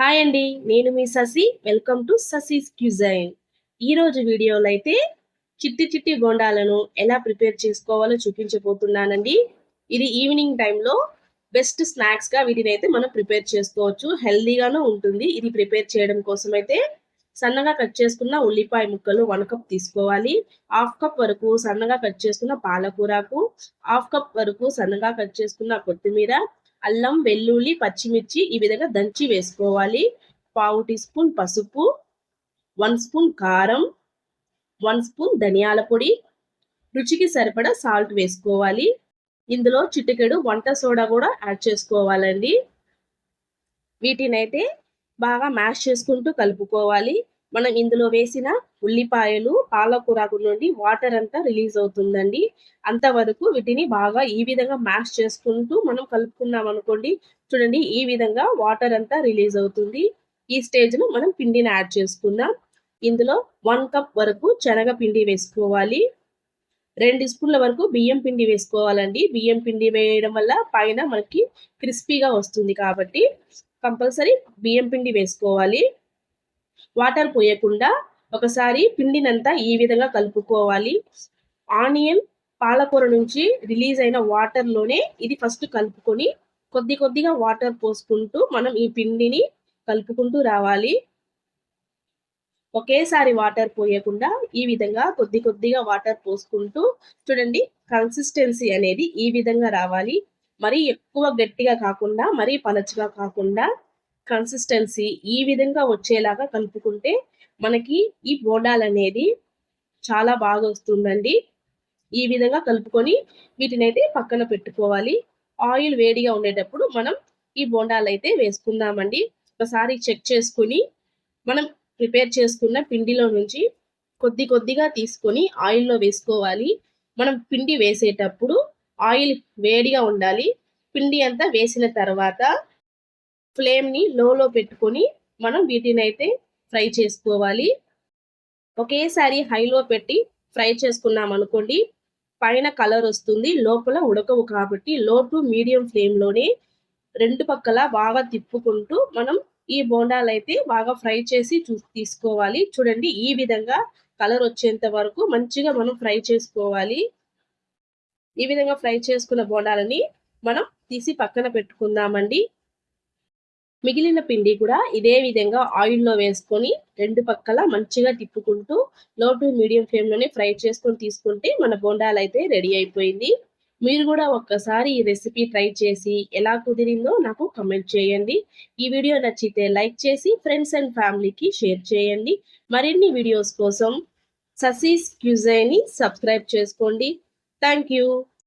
Hi అండి నేను మీ Sasi welcome to Sasi's cuisine ఈరోజు వీడియోలో అయితే చిట్టి చిట్టి బొండాలను ఎలా ప్రిపేర్ చేసుకోవాలో చూపించబోతున్నానండి. ఇది ఈవినింగ్ టైంలో బెస్ట్ స్నాక్స్గా వీటిని అయితే మనం ప్రిపేర్ చేసుకోవచ్చు. హెల్దీగానూ ఉంటుంది. ఇది ప్రిపేర్ చేయడం కోసం అయితే సన్నగా కట్ చేసుకున్న ఉల్లిపాయ ముక్కలు వన్ కప్ తీసుకోవాలి. హాఫ్ కప్ వరకు సన్నగా కట్ చేసుకున్న పాలకూరకు హాఫ్ కప్ వరకు సన్నగా కట్ చేసుకున్న కొత్తిమీర అల్లం వెల్లుల్లి పచ్చిమిర్చి ఈ విధంగా దంచి వేసుకోవాలి. పావు టీ స్పూన్ పసుపు వన్ స్పూన్ కారం వన్ స్పూన్ ధనియాల పొడి. రుచికి సరిపడా సాల్ట్ వేసుకోవాలి. ఇందులో చిటికెడు వంట సోడా కూడా యాడ్ చేసుకోవాలండి. వీటినైతే బాగా మ్యాష్ చేసుకుంటూ కలుపుకోవాలి. మనం ఇందులో వేసిన ఉల్లిపాయలు పాలకూర నుండి వాటర్ అంతా రిలీజ్ అవుతుందండి. అంతవరకు వీటిని బాగా ఈ విధంగా మ్యాష్ చేసుకుంటూ మనం కలుపుకున్నాం అనుకోండి చూడండి ఈ విధంగా వాటర్ అంతా రిలీజ్ అవుతుంది. ఈ స్టేజ్లో మనం పిండిని యాడ్ చేసుకుందాం. ఇందులో వన్ కప్ వరకు శనగ పిండి వేసుకోవాలి. రెండు స్పూన్ల వరకు బియ్యం పిండి వేసుకోవాలండి. బియ్యం పిండి వేయడం వల్ల పైన మనకి క్రిస్పీగా వస్తుంది కాబట్టి కంపల్సరీ బియ్యం పిండి వేసుకోవాలి. వాటర్ పోయకుండా ఒకసారి పిండినంతా ఈ విధంగా కలుపుకోవాలి. ఆనియన్ పాలకూర నుంచి రిలీజ్ అయిన వాటర్లోనే ఇది ఫస్ట్ కలుపుకొని కొద్ది కొద్దిగా వాటర్ పోసుకుంటూ మనం ఈ పిండిని కలుపుకుంటూ రావాలి. ఒకేసారి వాటర్ పోయకుండా ఈ విధంగా కొద్ది కొద్దిగా వాటర్ పోసుకుంటూ చూడండి కన్సిస్టెన్సీ అనేది ఈ విధంగా రావాలి. మరీ ఎక్కువ గట్టిగా కాకుండా మరీ పలచగా కాకుండా కన్సిస్టెన్సీ ఈ విధంగా వచ్చేలాగా కలుపుకుంటే మనకి ఈ బోండాలు అనేది చాలా బాగా వస్తుందండి. ఈ విధంగా కలుపుకొని వీటిని అయితే పక్కన పెట్టుకోవాలి. ఆయిల్ వేడిగా ఉండేటప్పుడు మనం ఈ బోండాలు అయితే వేసుకుందామండి. ఒకసారి చెక్ చేసుకుని మనం ప్రిపేర్ చేసుకున్న పిండిలో నుంచి కొద్ది కొద్దిగా తీసుకొని ఆయిల్లో వేసుకోవాలి. మనం పిండి వేసేటప్పుడు ఆయిల్ వేడిగా ఉండాలి. పిండి అంతా వేసిన తర్వాత ఫ్లేమ్ని లోలో పెట్టుకొని మనం వీటిని అయితే ఫ్రై చేసుకోవాలి. ఒకేసారి హైలో పెట్టి ఫ్రై చేసుకున్నాం అనుకోండి పైన కలర్ వస్తుంది లోపల ఉడకవు కాబట్టి లో టు మీడియం ఫ్లేమ్లోనే రెండు పక్కల బాగా తిప్పుకుంటూ మనం ఈ బోండాలు అయితే బాగా ఫ్రై చేసి చూ తీసుకోవాలి. చూడండి ఈ విధంగా కలర్ వచ్చేంత వరకు మంచిగా మనం ఫ్రై చేసుకోవాలి. ఈ విధంగా ఫ్రై చేసుకున్న బోండాలని మనం తీసి పక్కన పెట్టుకుందామండి. మిగిలిన పిండి కూడా ఇదే విధంగా ఆయిల్లో వేసుకొని రెండు పక్కల మంచిగా తిప్పుకుంటూ లో టు మీడియం ఫ్లేమ్లోనే ఫ్రై చేసుకొని తీసుకుంటే మన బొండాలు అయితే రెడీ అయిపోయింది. మీరు కూడా ఒక్కసారి ఈ రెసిపీ ట్రై చేసి ఎలా కుదిరిందో నాకు కమెంట్ చేయండి. ఈ వీడియో నచ్చితే లైక్ చేసి ఫ్రెండ్స్ అండ్ ఫ్యామిలీకి షేర్ చేయండి. మరిన్ని వీడియోస్ కోసం ససీస్ క్యూజైని సబ్స్క్రైబ్ చేసుకోండి. Thank you